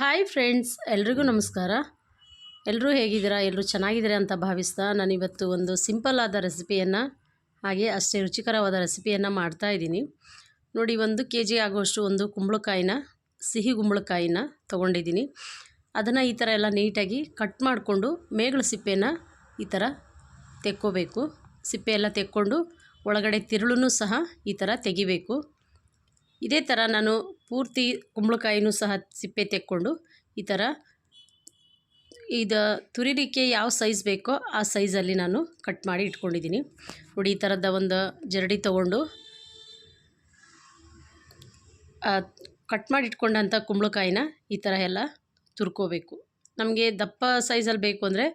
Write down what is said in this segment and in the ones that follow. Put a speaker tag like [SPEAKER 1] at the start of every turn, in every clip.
[SPEAKER 1] Hi friends, ಎಲ್ರಿಗೂ ನಮಸ್ಕಾರ. ಎಲ್ಲರೂ ಹೇಗಿದ್ದೀರಾ? ಎಲ್ಲರೂ ಚೆನ್ನಾಗಿದ್ದೀರಾ ಅಂತ ಭಾವಿಸ್ತಾ ನಾನಿವತ್ತು ಒಂದು ಸಿಂಪಲ್ ಆದ ರೆಸಿಪಿಯನ್ನು, ಹಾಗೆ ಅಷ್ಟೇ ರುಚಿಕರವಾದ ರೆಸಿಪಿಯನ್ನು ಮಾಡ್ತಾ ಇದ್ದೀನಿ. ನೋಡಿ, ಒಂದು ಕೆ ಜಿ ಆಗುವಷ್ಟು ಒಂದು ಕುಂಬಳಕಾಯಿನ, ಸಿಹಿ ಕುಂಬಳಕಾಯಿನ ತೊಗೊಂಡಿದ್ದೀನಿ. ಅದನ್ನು ಈ ಥರ ಎಲ್ಲ ನೀಟಾಗಿ ಕಟ್ ಮಾಡಿಕೊಂಡು ಮೇಗಳ ಸಿಪ್ಪೆನ ಈ ಥರ ತೆಕ್ಕೋಬೇಕು. ಸಿಪ್ಪೆ ಎಲ್ಲ ತೆಕ್ಕೊಂಡು ಒಳಗಡೆ ತಿರುಳನ್ನು ಸಹ ಈ ಥರ ತೆಗಿಬೇಕು. ಇದೇ ಥರ ನಾನು ಪೂರ್ತಿ ಕುಂಬಳಕಾಯಿನೂ ಸಹ ಸಿಪ್ಪೆ ತೆಕ್ಕೊಂಡು ಈ ಥರ ಇದು ತುರಿಲಿಕ್ಕೆ ಯಾವ ಸೈಜ್ ಬೇಕೋ ಆ ಸೈಜಲ್ಲಿ ನಾನು ಕಟ್ ಮಾಡಿ ಇಟ್ಕೊಂಡಿದ್ದೀನಿ. ನೋಡಿ, ಈ ಥರದ ಒಂದು ಜರಡಿ ತೊಗೊಂಡು ಕಟ್ ಮಾಡಿ ಇಟ್ಕೊಂಡಂಥ ಕುಂಬಳಕಾಯಿನ ಈ ಥರ ಎಲ್ಲ ತುರ್ಕೋಬೇಕು. ನಮಗೆ ದಪ್ಪ ಸೈಜಲ್ಲಿ ಬೇಕು ಅಂದರೆ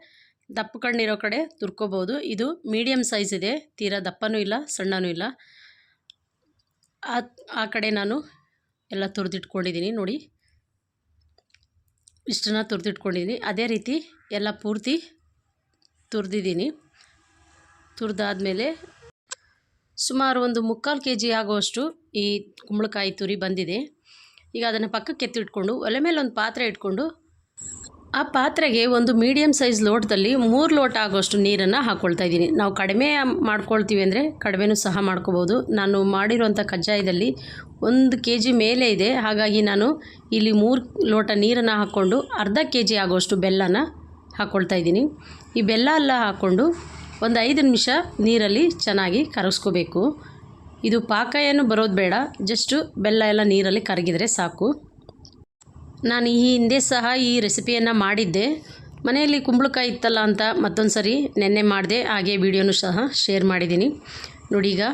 [SPEAKER 1] ದಪ್ಪ ಕಣ್ಣಿರೋ ಕಡೆ ತುರ್ಕೋಬೋದು. ಇದು ಮೀಡಿಯಮ್ ಸೈಜ್ ಇದೆ. ತೀರಾ ದಪ್ಪನೂ ಇಲ್ಲ, ಸಣ್ಣನೂ ಇಲ್ಲ. ಆ ಆ ಕಡೆ ನಾನು ಎಲ್ಲ ತುರಿದಿಟ್ಕೊಂಡಿದ್ದೀನಿ ನೋಡಿ. ಇಷ್ಟನ್ನು ತುರಿದಿಟ್ಕೊಂಡಿದ್ದೀನಿ ಅದೇ ರೀತಿ ಎಲ್ಲ ಪೂರ್ತಿ ತುರಿದಿದ್ದೀನಿ ತುರಿದಾದ್ಮೇಲೆ ಸುಮಾರು ಒಂದು ಮುಕ್ಕಾಲು ಕೆ ಜಿ ಆಗುವಷ್ಟು ಈ ಕುಂಬಳಕಾಯಿ ತುರಿ ಬಂದಿದೆ. ಈಗ ಅದನ್ನು ಪಕ್ಕಕ್ಕೆ ಎತ್ತಿಟ್ಕೊಂಡು, ಒಲೆ ಮೇಲೆ ಒಂದು ಪಾತ್ರೆ ಇಟ್ಕೊಂಡು ಆ ಪಾತ್ರೆಗೆ ಒಂದು ಮೀಡಿಯಮ್ ಸೈಜ್ ಲೋಟದಲ್ಲಿ ಮೂರು ಲೋಟ ಆಗೋಷ್ಟು ನೀರನ್ನು ಹಾಕ್ಕೊಳ್ತಾ ಇದ್ದೀನಿ. ನಾವು ಕಡಿಮೆ ಮಾಡ್ಕೊಳ್ತೀವಿ ಅಂದರೆ ಕಡಿಮೆನೂ ಸಹ ಮಾಡ್ಕೋಬೋದು. ನಾನು ಮಾಡಿರುವಂಥ ಕಜ್ಜಾಯದಲ್ಲಿ ಒಂದು ಕೆ ಜಿ ಮೇಲೆ ಇದೆ. ಹಾಗಾಗಿ ನಾನು ಇಲ್ಲಿ ಮೂರು ಲೋಟ ನೀರನ್ನು ಹಾಕ್ಕೊಂಡು ಅರ್ಧ ಕೆ ಜಿ ಆಗೋಷ್ಟು ಬೆಲ್ಲನ ಹಾಕ್ಕೊಳ್ತಾ ಇದ್ದೀನಿ. ಈ ಬೆಲ್ಲ ಎಲ್ಲ ಹಾಕ್ಕೊಂಡು ಒಂದು ಐದು ನಿಮಿಷ ನೀರಲ್ಲಿ ಚೆನ್ನಾಗಿ ಕರಗಿಸ್ಕೋಬೇಕು. ಇದು ಪಾಕ ಏನು ಬರೋದು ಬೇಡ. ಜಸ್ಟು ಬೆಲ್ಲ ಎಲ್ಲ ನೀರಲ್ಲಿ ಕರಗಿದರೆ ಸಾಕು. ನಾನು ಈ ಹಿಂದೆ ಸಹ ಈ ರೆಸಿಪಿಯನ್ನು ಮಾಡಿದ್ದೆ. ಮನೆಯಲ್ಲಿ ಕುಂಬಳಕಾಯಿ ಇತ್ತಲ್ಲ ಅಂತ ಮತ್ತೊಂದು ಸರಿ ನೆನ್ನೆ ಮಾಡಿದೆ, ಹಾಗೆ ವಿಡಿಯೋನು ಸಹ ಶೇರ್ ಮಾಡಿದ್ದೀನಿ. ನೋಡಿ ಈಗ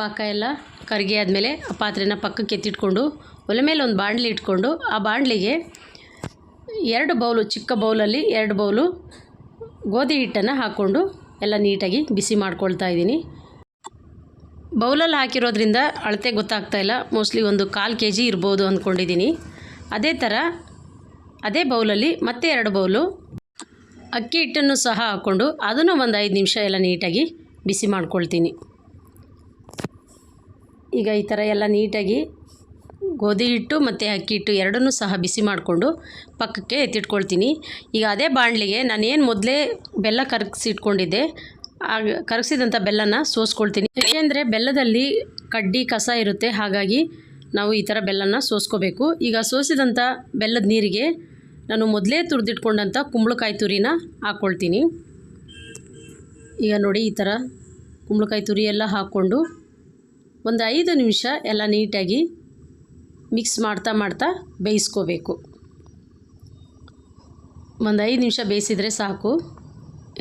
[SPEAKER 1] ಪಾಕ ಎಲ್ಲ ಕರಿಗೆ ಆದಮೇಲೆ ಆ ಪಾತ್ರೆನ ಪಕ್ಕಕ್ಕೆ ಎತ್ತಿಟ್ಕೊಂಡು ಒಲೆ ಮೇಲೆ ಒಂದು ಬಾಣಲಿ ಇಟ್ಕೊಂಡು ಆ ಬಾಣಲಿಗೆ ಎರಡು ಬೌಲು, ಚಿಕ್ಕ ಬೌಲಲ್ಲಿ ಎರಡು ಬೌಲು ಗೋಧಿ ಹಿಟ್ಟನ್ನು ಹಾಕ್ಕೊಂಡು ಎಲ್ಲ ನೀಟಾಗಿ ಬಿಸಿ ಮಾಡ್ಕೊಳ್ತಾ ಇದ್ದೀನಿ. ಬೌಲಲ್ಲಿ ಹಾಕಿರೋದ್ರಿಂದ ಅಳತೆ ಗೊತ್ತಾಗ್ತಾ ಇಲ್ಲ. ಮೋಸ್ಟ್ಲಿ ಒಂದು ಕಾಲು ಕೆ ಜಿ ಇರ್ಬೋದು ಅಂದ್ಕೊಂಡಿದ್ದೀನಿ. ಅದೇ ಥರ ಅದೇ ಬೌಲಲ್ಲಿ ಮತ್ತೆ ಎರಡು ಬೌಲು. ಅಕ್ಕಿ ಹಿಟ್ಟನ್ನು ಸಹ ಹಾಕ್ಕೊಂಡು ಅದನ್ನು ಒಂದು ಐದು ನಿಮಿಷ ಎಲ್ಲ ನೀಟಾಗಿ ಬಿಸಿ ಮಾಡ್ಕೊಳ್ತೀನಿ. ಈಗ ಈ ಥರ ಎಲ್ಲ ನೀಟಾಗಿ ಗೋಧಿ ಹಿಟ್ಟು ಮತ್ತು ಅಕ್ಕಿ ಹಿಟ್ಟು ಎರಡನ್ನೂ ಸಹ ಬಿಸಿ ಮಾಡಿಕೊಂಡು ಪಕ್ಕಕ್ಕೆ ಎತ್ತಿಟ್ಕೊಳ್ತೀನಿ. ಈಗ ಅದೇ ಬಾಣಲಿಗೆ ನಾನೇನು ಮೊದಲೇ ಬೆಲ್ಲ ಕರಗಿಸಿಟ್ಕೊಂಡಿದ್ದೆ ಆ ಕರಗಿಸಿದಂಥ ಬೆಲ್ಲನ ಸೋಸ್ಕೊಳ್ತೀನಿ. ಏಕೆಂದರೆ ಬೆಲ್ಲದಲ್ಲಿ ಕಡ್ಡಿ ಕಸ ಇರುತ್ತೆ, ಹಾಗಾಗಿ ನಾವು ಈ ಥರ ಬೆಲ್ಲನ ಸೋಸ್ಕೋಬೇಕು. ಈಗ ಸೋಸಿದಂಥ ಬೆಲ್ಲದ ನೀರಿಗೆ ನಾನು ಮೊದಲೇ ತುರಿದಿಟ್ಕೊಂಡಂಥ ಕುಂಬಳಕಾಯಿ ತುರಿನ ಹಾಕ್ಕೊಳ್ತೀನಿ. ಈಗ ನೋಡಿ ಈ ಥರ ಕುಂಬಳಕಾಯಿ ತುರಿ ಎಲ್ಲ ಹಾಕ್ಕೊಂಡು ಒಂದು ಐದು ನಿಮಿಷ ಎಲ್ಲ ನೀಟಾಗಿ ಮಿಕ್ಸ್ ಮಾಡ್ತಾ ಮಾಡ್ತಾ ಬೇಯಿಸ್ಕೋಬೇಕು. ಒಂದು ಐದು ನಿಮಿಷ ಬೇಯಿಸಿದರೆ ಸಾಕು.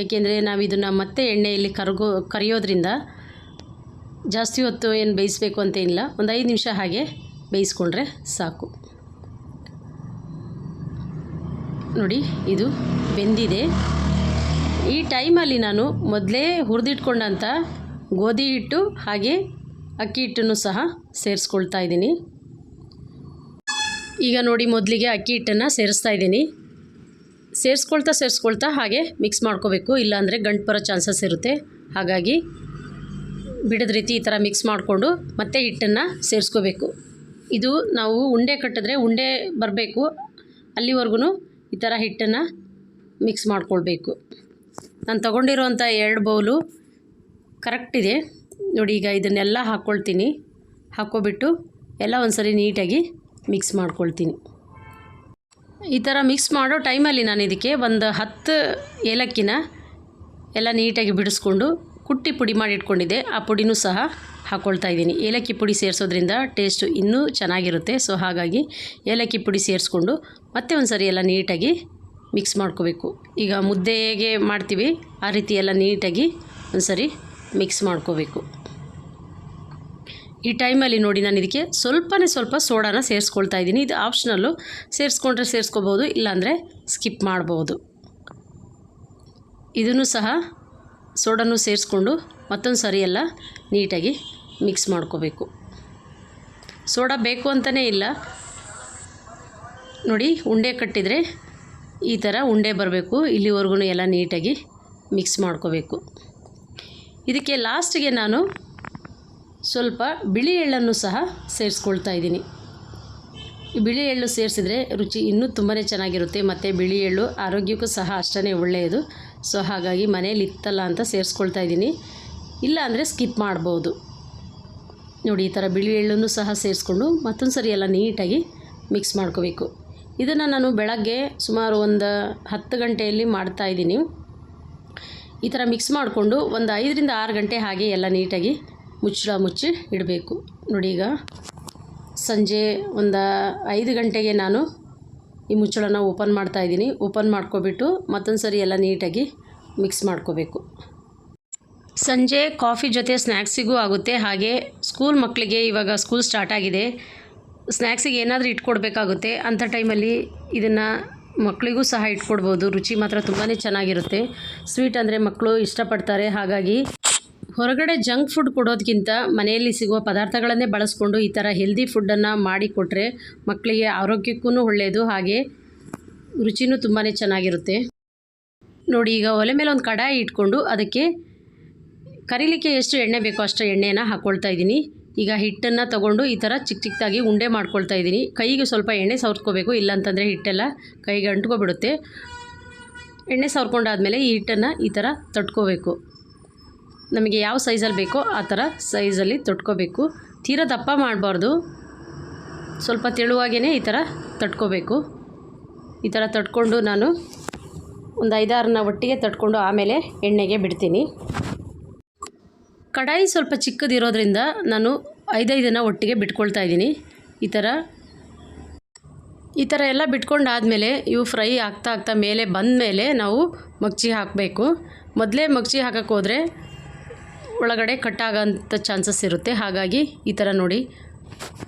[SPEAKER 1] ಏಕೆಂದರೆ ನಾವು ಇದನ್ನು ಮತ್ತೆ ಎಣ್ಣೆಯಲ್ಲಿ ಕರಗೋ ಕರಿಯೋದ್ರಿಂದ ಜಾಸ್ತಿ ಹೊತ್ತು ಏನು ಬೇಯಿಸಬೇಕು ಅಂತೇನಿಲ್ಲ ಒಂದು ಐದು ನಿಮಿಷ ಹಾಗೆ ಬೇಯಿಸ್ಕೊಂಡ್ರೆ ಸಾಕು. ನೋಡಿ, ಇದು ಬೆಂದಿದೆ. ಈ ಟೈಮಲ್ಲಿ ನಾನು ಮೊದಲೇ ಹುರಿದಿಟ್ಕೊಂಡಂಥ ಗೋಧಿ ಹಿಟ್ಟು ಹಾಗೆ ಅಕ್ಕಿ ಹಿಟ್ಟನ್ನು ಸಹ ಸೇರಿಸ್ಕೊಳ್ತಾ ಇದ್ದೀನಿ. ಈಗ ನೋಡಿ, ಮೊದಲಿಗೆ ಅಕ್ಕಿ ಹಿಟ್ಟನ್ನು ಸೇರಿಸ್ತಾ ಇದ್ದೀನಿ. ಸೇರಿಸ್ಕೊಳ್ತಾ ಸೇರಿಸ್ಕೊಳ್ತಾ ಹಾಗೆ ಮಿಕ್ಸ್ ಮಾಡ್ಕೋಬೇಕು. ಇಲ್ಲಾಂದರೆ ಗಂಟು ಬರೋ ಚಾನ್ಸಸ್ ಇರುತ್ತೆ. ಹಾಗಾಗಿ ಬಿಡದ ರೀತಿ ಈ ಥರ ಮಿಕ್ಸ್ ಮಾಡಿಕೊಂಡು ಮತ್ತೆ ಹಿಟ್ಟನ್ನು ಸೇರಿಸ್ಕೋಬೇಕು. ಇದು ನಾವು ಉಂಡೆ ಕಟ್ಟಿದ್ರೆ ಉಂಡೆ ಬರಬೇಕು, ಅಲ್ಲಿವರೆಗೂ ಈ ಥರ ಹಿಟ್ಟನ್ನು ಮಿಕ್ಸ್ ಮಾಡಿಕೊಳ್ಬೇಕು. ನಾನು ತೊಗೊಂಡಿರೋಂಥ ಎರಡು ಬೌಲು ಕರೆಕ್ಟ್ ಇದೆ. ನೋಡಿ, ಈಗ ಇದನ್ನೆಲ್ಲ ಹಾಕ್ಕೊಳ್ತೀನಿ. ಹಾಕ್ಕೊಬಿಟ್ಟು ಎಲ್ಲ ಒಂದ್ಸರಿ ನೀಟಾಗಿ ಮಿಕ್ಸ್ ಮಾಡ್ಕೊಳ್ತೀನಿ. ಈ ಥರ ಮಿಕ್ಸ್ ಮಾಡೋ ಟೈಮಲ್ಲಿ ನಾನು ಇದಕ್ಕೆ ಒಂದು ಹತ್ತು ಏಲಕ್ಕಿನ ಎಲ್ಲ ನೀಟಾಗಿ ಬಿಡಿಸ್ಕೊಂಡು ಕುಟ್ಟಿ ಪುಡಿ ಮಾಡಿ ಇಟ್ಕೊಂಡಿದ್ದೆ ಆ ಪುಡಿನೂ ಸಹ ಹಾಕ್ಕೊಳ್ತಾ ಇದ್ದೀನಿ. ಏಲಕ್ಕಿ ಪುಡಿ ಸೇರಿಸೋದ್ರಿಂದ ಟೇಸ್ಟು ಇನ್ನೂ ಚೆನ್ನಾಗಿರುತ್ತೆ. ಸೊ ಹಾಗಾಗಿ ಏಲಕ್ಕಿ ಪುಡಿ ಸೇರಿಸ್ಕೊಂಡು ಮತ್ತೆ ಒಂದು ಸರಿ ಎಲ್ಲ ನೀಟಾಗಿ ಮಿಕ್ಸ್ ಮಾಡ್ಕೋಬೇಕು. ಈಗ ಮುದ್ದೆಗೆ ಮಾಡ್ತೀವಿ. ಆ ರೀತಿ ಎಲ್ಲ ನೀಟಾಗಿ ಒಂದು ಸರಿ ಮಿಕ್ಸ್ ಮಾಡ್ಕೋಬೇಕು. ಈ ಟೈಮಲ್ಲಿ ನೋಡಿ ನಾನು ಇದಕ್ಕೆ ಸ್ವಲ್ಪನೇ ಸ್ವಲ್ಪ ಸೋಡಾನ ಸೇರಿಸ್ಕೊಳ್ತಾ ಇದ್ದೀನಿ. ಇದು ಆಪ್ಷನಲ್ಲು ಸೇರಿಸ್ಕೊಂಡ್ರೆ ಸೇರಿಸ್ಕೋಬೋದು, ಇಲ್ಲಾಂದರೆ ಸ್ಕಿಪ್ ಮಾಡ್ಬೋದು. ಇದನ್ನು ಸಹ ಸೋಡನ್ನು ಸೇರಿಸ್ಕೊಂಡು ಮತ್ತೊಂದು ಸರಿ ಎಲ್ಲ ನೀಟಾಗಿ ಮಿಕ್ಸ್ ಮಾಡ್ಕೋಬೇಕು. ಸೋಡಾ ಬೇಕು ಅಂತಲೇ ಇಲ್ಲ. ನೋಡಿ, ಉಂಡೆ ಕಟ್ಟಿದರೆ ಈ ಥರ ಉಂಡೆ ಬರಬೇಕು. ಇಲ್ಲಿವರೆಗೂ ಎಲ್ಲ ನೀಟಾಗಿ ಮಿಕ್ಸ್ ಮಾಡ್ಕೋಬೇಕು. ಇದಕ್ಕೆ ಲಾಸ್ಟಿಗೆ ನಾನು ಸ್ವಲ್ಪ ಬಿಳಿ ಎಳ್ಳನ್ನು ಸಹ ಸೇರಿಸ್ಕೊಳ್ತಾ ಇದ್ದೀನಿ. ಈ ಬಿಳಿ ಎಳ್ಳು ಸೇರಿಸಿದ್ರೆ ರುಚಿ ಇನ್ನೂ ತುಂಬಾ ಚೆನ್ನಾಗಿರುತ್ತೆ. ಮತ್ತು ಬಿಳಿ ಎಳ್ಳು ಆರೋಗ್ಯಕ್ಕೂ ಸಹ ಅಷ್ಟೇ ಒಳ್ಳೆಯದು. ಸೊ ಹಾಗಾಗಿ ಮನೇಲಿ ಇತ್ತಲ್ಲ ಅಂತ ಸೇರಿಸ್ಕೊಳ್ತಾ ಇದ್ದೀನಿ. ಇಲ್ಲ ಅಂದರೆ ಸ್ಕಿಪ್ ಮಾಡ್ಬೋದು. ನೋಡಿ, ಈ ಥರ ಬಿಳಿ ಎಳ್ಳನ್ನು ಸಹ ಸೇರಿಸ್ಕೊಂಡು ಮತ್ತೊಂದು ಸರಿ ಎಲ್ಲ ನೀಟಾಗಿ ಮಿಕ್ಸ್ ಮಾಡ್ಕೋಬೇಕು. ಇದನ್ನು ನಾನು ಬೆಳಗ್ಗೆ ಸುಮಾರು ಒಂದು ಹತ್ತು ಗಂಟೆಯಲ್ಲಿ ಮಾಡ್ತಾ ಇದ್ದೀನಿ. ಈ ಥರ ಮಿಕ್ಸ್ ಮಾಡಿಕೊಂಡು ಒಂದು ಐದರಿಂದ ಆರು ಗಂಟೆ ಹಾಗೆ ಎಲ್ಲ ನೀಟಾಗಿ ಮುಚ್ಚಳ ಮುಚ್ಚಿ ಇಡಬೇಕು. ನೋಡಿ, ಈಗ ಸಂಜೆ ಒಂದು ಐದು ಗಂಟೆಗೆ ನಾನು ಈ ಮುಚ್ಚಳನ ಓಪನ್ ಮಾಡ್ತಾ ಇದ್ದೀನಿ. ಓಪನ್ ಮಾಡ್ಕೊಬಿಟ್ಟು ಮತ್ತೊಂದು ಸರಿ ಎಲ್ಲ ನೀಟಾಗಿ ಮಿಕ್ಸ್ ಮಾಡ್ಕೋಬೇಕು. ಸಂಜೆ ಕಾಫಿ ಜೊತೆ ಸ್ನ್ಯಾಕ್ಸಿಗೂ ಆಗುತ್ತೆ. ಹಾಗೆ ಸ್ಕೂಲ್ ಮಕ್ಕಳಿಗೆ ಇವಾಗ ಸ್ಕೂಲ್ ಸ್ಟಾರ್ಟ್ ಆಗಿದೆ. ಸ್ನ್ಯಾಕ್ಸಿಗೆ ಏನಾದರೂ ಇಟ್ಕೊಡ್ಬೇಕಾಗುತ್ತೆ. ಅಂಥ ಟೈಮಲ್ಲಿ ಇದನ್ನು ಮಕ್ಕಳಿಗೂ ಸಹ ಇಟ್ಕೊಡ್ಬೋದು. ರುಚಿ ಮಾತ್ರ ತುಂಬಾ ಚೆನ್ನಾಗಿರುತ್ತೆ. ಸ್ವೀಟ್ ಅಂದರೆ ಮಕ್ಕಳು ಇಷ್ಟಪಡ್ತಾರೆ. ಹಾಗಾಗಿ ಹೊರಗಡೆ ಜಂಕ್ ಫುಡ್ ಕೊಡೋದಕ್ಕಿಂತ ಮನೆಯಲ್ಲಿ ಸಿಗುವ ಪದಾರ್ಥಗಳನ್ನೇ ಬಳಸ್ಕೊಂಡು ಈ ಥರ ಹೆಲ್ದಿ ಫುಡ್ಡನ್ನು ಮಾಡಿಕೊಟ್ರೆ ಮಕ್ಕಳಿಗೆ ಆರೋಗ್ಯಕ್ಕೂ ಒಳ್ಳೆಯದು ಹಾಗೆ ರುಚಿನೂ ತುಂಬಾ ಚೆನ್ನಾಗಿರುತ್ತೆ. ನೋಡಿ, ಈಗ ಒಲೆ ಮೇಲೆ ಒಂದು ಕಡಾಯಿ ಇಟ್ಕೊಂಡು ಅದಕ್ಕೆ ಕರಿಲಿಕ್ಕೆ ಎಷ್ಟು ಎಣ್ಣೆ ಬೇಕೋ ಅಷ್ಟು ಎಣ್ಣೆನ ಹಾಕ್ಕೊಳ್ತಾ ಇದ್ದೀನಿ. ಈಗ ಹಿಟ್ಟನ್ನು ತಗೊಂಡು ಈ ಥರ ಚಿಕ್ಕ ಚಿಕ್ಕದಾಗಿ ಉಂಡೆ ಮಾಡ್ಕೊಳ್ತಾ ಇದ್ದೀನಿ. ಕೈಗೆ ಸ್ವಲ್ಪ ಎಣ್ಣೆ ಸವರ್ಕೋಬೇಕು, ಇಲ್ಲಾಂತಂದರೆ ಹಿಟ್ಟೆಲ್ಲ ಕೈಗೆ ಅಂಟ್ಕೊಬಿಡುತ್ತೆ. ಎಣ್ಣೆ ಸವರ್ಕೊಂಡಾದಮೇಲೆ ಈ ಹಿಟ್ಟನ್ನು ಈ ಥರ ತಟ್ಕೋಬೇಕು. ನಮಗೆ ಯಾವ ಸೈಜಲ್ಲಿ ಬೇಕೋ ಆ ಥರ ಸೈಜಲ್ಲಿ ತೊಟ್ಕೋಬೇಕು. ತೀರಾ ದಪ್ಪ ಮಾಡಬಾರ್ದು. ಸ್ವಲ್ಪ ತೆಳುವಾಗೇ ಈ ಥರ ತಟ್ಕೋಬೇಕು. ಈ ಥರ ತಟ್ಕೊಂಡು ನಾನು ಒಂದು ಐದಾರನ್ನ ಒಟ್ಟಿಗೆ ತಟ್ಕೊಂಡು ಆಮೇಲೆ ಎಣ್ಣೆಗೆ ಬಿಡ್ತೀನಿ. ಕಡಾಯಿ ಸ್ವಲ್ಪ ಚಿಕ್ಕದಿರೋದ್ರಿಂದ ನಾನು ಐದೈದನ್ನು ಒಟ್ಟಿಗೆ ಬಿಟ್ಕೊಳ್ತಾ ಇದ್ದೀನಿ. ಈ ಥರ ಈ ಥರ ಎಲ್ಲ ಬಿಟ್ಕೊಂಡಾದಮೇಲೆ ಇವು ಫ್ರೈ ಆಗ್ತಾ ಆಗ್ತಾ ಮೇಲೆ ಬಂದ ಮೇಲೆ ನಾವು ಮಗ್ಚಿ ಹಾಕಬೇಕು. ಮೊದಲೇ ಮಗ್ಚಿ ಹಾಕೋಕ್ಕೋದ್ರೆ ಒಳಗಡೆ ಕಟ್ಟಾಗೋಂಥ ಚಾನ್ಸಸ್ ಇರುತ್ತೆ. ಹಾಗಾಗಿ ಈ ಥರ ನೋಡಿ.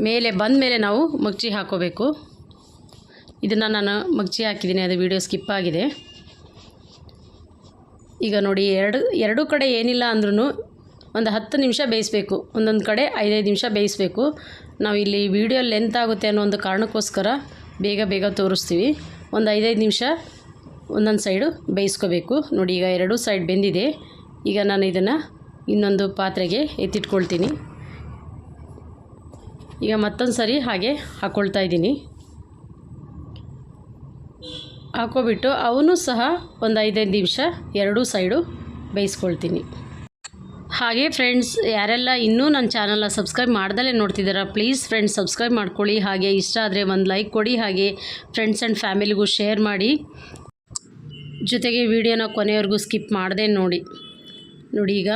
[SPEAKER 1] ಮೇಲೆ ಬಂದ ಮೇಲೆ ನಾವು ಮಗ್ಚಿ ಹಾಕೋಬೇಕು. ಇದನ್ನು ನಾನು ಮಗ್ಚಿ ಹಾಕಿದ್ದೀನಿ. ಅದು ವಿಡಿಯೋ ಸ್ಕಿಪ್ ಆಗಿದೆ. ಈಗ ನೋಡಿ, ಎರಡು, ಎರಡೂ ಕಡೆ ಏನಿಲ್ಲ ಅಂದ್ರೂ ಒಂದು ಹತ್ತು ನಿಮಿಷ ಬೇಯಿಸ್ಬೇಕು. ಒಂದೊಂದು ಕಡೆ ಐದೈದು ನಿಮಿಷ ಬೇಯಿಸಬೇಕು. ನಾವು ಇಲ್ಲಿ ವಿಡಿಯೋ ಲೆಂತ್ ಆಗುತ್ತೆ ಅನ್ನೋ ಒಂದು ಕಾರಣಕ್ಕೋಸ್ಕರ ಬೇಗ ಬೇಗ ತೋರಿಸ್ತೀವಿ. ಒಂದು ಐದೈದು ನಿಮಿಷ ಒಂದೊಂದು ಸೈಡು ಬೇಯಿಸ್ಕೋಬೇಕು. ನೋಡಿ, ಈಗ ಎರಡೂ ಸೈಡ್ ಬೆಂದಿದೆ. ಈಗ ನಾನು ಇದನ್ನು ಇನ್ನೊಂದು ಪಾತ್ರೆಗೆ ಎತ್ತಿಟ್ಕೊಳ್ತೀನಿ. ಈಗ ಮತ್ತೊಂದು ಸರಿ ಹಾಗೆ ಹಾಕ್ಕೊಳ್ತಾ ಇದ್ದೀನಿ. ಹಾಕೋಬಿಟ್ಟು ಅವನು ಸಹ ಒಂದು ಐದೈದು ನಿಮಿಷ ಎರಡೂ ಸೈಡು ಬೇಯಿಸ್ಕೊಳ್ತೀನಿ. ಹಾಗೆ ಫ್ರೆಂಡ್ಸ್, ಯಾರೆಲ್ಲ ಇನ್ನೂ ನನ್ನ ಚಾನಲ್ನ ಸಬ್ಸ್ಕ್ರೈಬ್ ಮಾಡ್ದಲೇ ನೋಡ್ತಿದ್ದೀರಾ, ಪ್ಲೀಸ್ ಫ್ರೆಂಡ್ಸ್ ಸಬ್ಸ್ಕ್ರೈಬ್ ಮಾಡ್ಕೊಳ್ಳಿ. ಹಾಗೆ ಇಷ್ಟ ಆದರೆ ಒಂದು ಲೈಕ್ ಕೊಡಿ, ಹಾಗೆ ಫ್ರೆಂಡ್ಸ್ ಆ್ಯಂಡ್ ಫ್ಯಾಮಿಲಿಗೂ ಶೇರ್ ಮಾಡಿ. ಜೊತೆಗೆ ವಿಡಿಯೋನ ಕೊನೆಯವರೆಗೂ ಸ್ಕಿಪ್ ಮಾಡದೆ ನೋಡಿ. ನೋಡಿ ಈಗ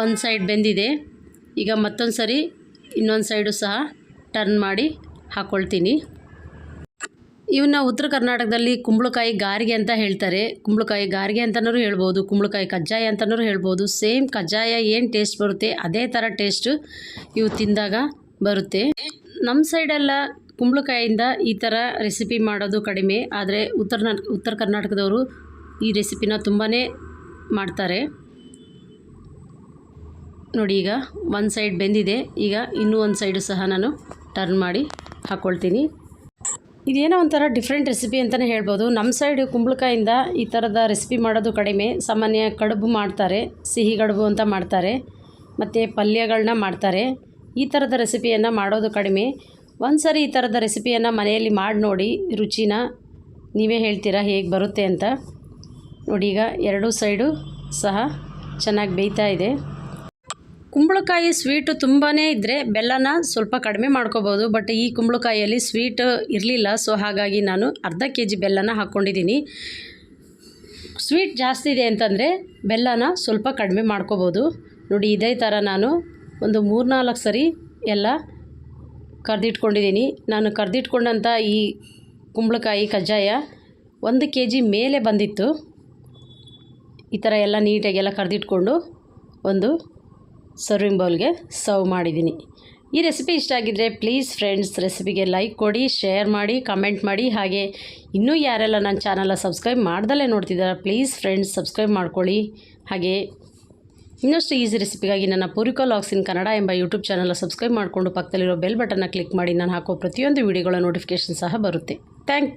[SPEAKER 1] ಒಂದು ಸೈಡ್ ಬೆಂದಿದೆ. ಈಗ ಮತ್ತೊಂದು ಸರಿ ಇನ್ನೊಂದು ಸೈಡು ಸಹ ಟರ್ನ್ ಮಾಡಿ ಹಾಕ್ಕೊಳ್ತೀನಿ ಇವನ್ನ ಉತ್ತರ ಕರ್ನಾಟಕದಲ್ಲಿ ಕುಂಬಳಕಾಯಿ ಗಾರಿಗೆ ಅಂತ ಹೇಳ್ತಾರೆ. ಕುಂಬಳಕಾಯಿ ಗಾರಿಗೆ ಅಂತಲೂ ಹೇಳ್ಬೋದು, ಕುಂಬಳಕಾಯಿ ಕಜ್ಜಾಯ ಅಂತಲೂ ಹೇಳ್ಬೋದು. ಸೇಮ್ ಕಜ್ಜಾಯ ಏನು ಟೇಸ್ಟ್ ಬರುತ್ತೆ ಅದೇ ಥರ ಟೇಸ್ಟು ಇವು ತಿಂದಾಗ ಬರುತ್ತೆ. ನಮ್ಮ ಸೈಡೆಲ್ಲ ಕುಂಬಳಕಾಯಿಂದ ಈ ಥರ ರೆಸಿಪಿ ಮಾಡೋದು ಕಡಿಮೆ, ಆದರೆ ಉತ್ತರ ಉತ್ತರ ಕರ್ನಾಟಕದವರು ಈ ರೆಸಿಪಿನ ತುಂಬಾ ಮಾಡ್ತಾರೆ. ನೋಡಿ ಈಗ ಒಂದು ಸೈಡ್ ಬೆಂದಿದೆ. ಈಗ ಇನ್ನೂ ಒಂದು ಸೈಡು ಸಹ ನಾನು ಟರ್ನ್ ಮಾಡಿ ಹಾಕ್ಕೊಳ್ತೀನಿ ಇದೇನೋ ಒಂಥರ ಡಿಫ್ರೆಂಟ್ ರೆಸಿಪಿ ಅಂತಲೇ ಹೇಳ್ಬೋದು. ನಮ್ಮ ಸೈಡ್ ಕುಂಬಳಕಾಯಿಂದ ಈ ಥರದ ರೆಸಿಪಿ ಮಾಡೋದು ಕಡಿಮೆ. ಸಾಮಾನ್ಯ ಕಡುಬು ಮಾಡ್ತಾರೆ, ಸಿಹಿ ಕಡುಬು ಅಂತ ಮಾಡ್ತಾರೆ, ಮತ್ತು ಪಲ್ಯಗಳನ್ನ ಮಾಡ್ತಾರೆ. ಈ ಥರದ ರೆಸಿಪಿಯನ್ನು ಮಾಡೋದು ಕಡಿಮೆ. ಒಂದು ಸರಿ ಈ ಥರದ ರೆಸಿಪಿಯನ್ನು ಮನೆಯಲ್ಲಿ ಮಾಡಿ ನೋಡಿ, ರುಚಿನ ನೀವೇ ಹೇಳ್ತೀರಾ, ಹೇಗೆ ಬರುತ್ತೆ ಅಂತ. ನೋಡಿ ಈಗ ಎರಡೂ ಸೈಡು ಸಹ ಚೆನ್ನಾಗಿ ಬೇಯ್ತಾ ಇದೆ. ಕುಂಬಳಕಾಯಿ ಸ್ವೀಟು ತುಂಬಾ ಇದ್ದರೆ ಬೆಲ್ಲನ ಸ್ವಲ್ಪ ಕಡಿಮೆ ಮಾಡ್ಕೋಬೋದು ಬಟ್ ಈ ಕುಂಬಳಕಾಯಿಯಲ್ಲಿ ಸ್ವೀಟ್ ಇರಲಿಲ್ಲ ಸೊ ಹಾಗಾಗಿ ನಾನು ಅರ್ಧ ಕೆ ಜಿ ಬೆಲ್ಲನ ಹಾಕ್ಕೊಂಡಿದ್ದೀನಿ ಸ್ವೀಟ್ ಜಾಸ್ತಿ ಇದೆ ಅಂತಂದರೆ ಬೆಲ್ಲನ ಸ್ವಲ್ಪ ಕಡಿಮೆ ಮಾಡ್ಕೋಬೋದು. ನೋಡಿ, ಇದೇ ಥರ ನಾನು ಒಂದು ಮೂರ್ನಾಲ್ಕು ಸರಿ ಎಲ್ಲ ಕರೆದಿಟ್ಕೊಂಡಿದ್ದೀನಿ. ನಾನು ಕರೆದಿಟ್ಕೊಂಡಂಥ ಈ ಕುಂಬಳಕಾಯಿ ಕಜ್ಜಾಯ ಒಂದು ಕೆ ಜಿ ಮೇಲೆ ಬಂದಿತ್ತು. ಈ ಥರ ಎಲ್ಲ ನೀಟಾಗೆಲ್ಲ ಕರೆದಿಟ್ಕೊಂಡು ಒಂದು ಸರ್ವಿಂಗ್ ಬೌಲ್ಗೆ ಸರ್ವ್ ಮಾಡಿದ್ದೀನಿ. ಈ ರೆಸಿಪಿ ಇಷ್ಟ ಆಗಿದ್ದರೆ ಪ್ಲೀಸ್ ಫ್ರೆಂಡ್ಸ್ ರೆಸಿಪಿಗೆ ಲೈಕ್ ಕೊಡಿ ಶೇರ್ ಮಾಡಿ ಕಮೆಂಟ್ ಮಾಡಿ. ಹಾಗೆ ಇನ್ನೂ ಯಾರೆಲ್ಲ ನನ್ನ ಚಾನಲ್ನ ಸಬ್ಸ್ಕ್ರೈಬ್ ಮಾಡ್ದಲ್ಲೇ ನೋಡ್ತಿದ್ದಾರೆ ಪ್ಲೀಸ್ ಫ್ರೆಂಡ್ಸ್ ಸಬ್ಸ್ಕ್ರೈಬ್ ಮಾಡ್ಕೊಳ್ಳಿ. ಹಾಗೆ ಇನ್ನಷ್ಟು ಈಸಿ ರೆಸಿಪಿಗಾಗಿ ನನ್ನ ಪೂರಿಕಾ ಲಾಗ್ಸ್ ಇನ್ ಕನ್ನಡ ಎಂಬ ಯೂಟ್ಯೂಬ್ ಚಾನಲ್ ಸಬ್ಸ್ಕ್ರೈಬ್ ಮಾಡಿಕೊಂಡು ಪಕ್ಕದಲ್ಲಿರೋ ಬೆಲ್ ಬಟನ್ನ ಕ್ಲಿಕ್ ಮಾಡಿ. ನಾನು ಹಾಕೋ ಪ್ರತಿಯೊಂದು ವಿಡಿಯೋಗಳ ನೋಟಿಫಿಕೇಷನ್ ಸಹ ಬರುತ್ತೆ. Thank you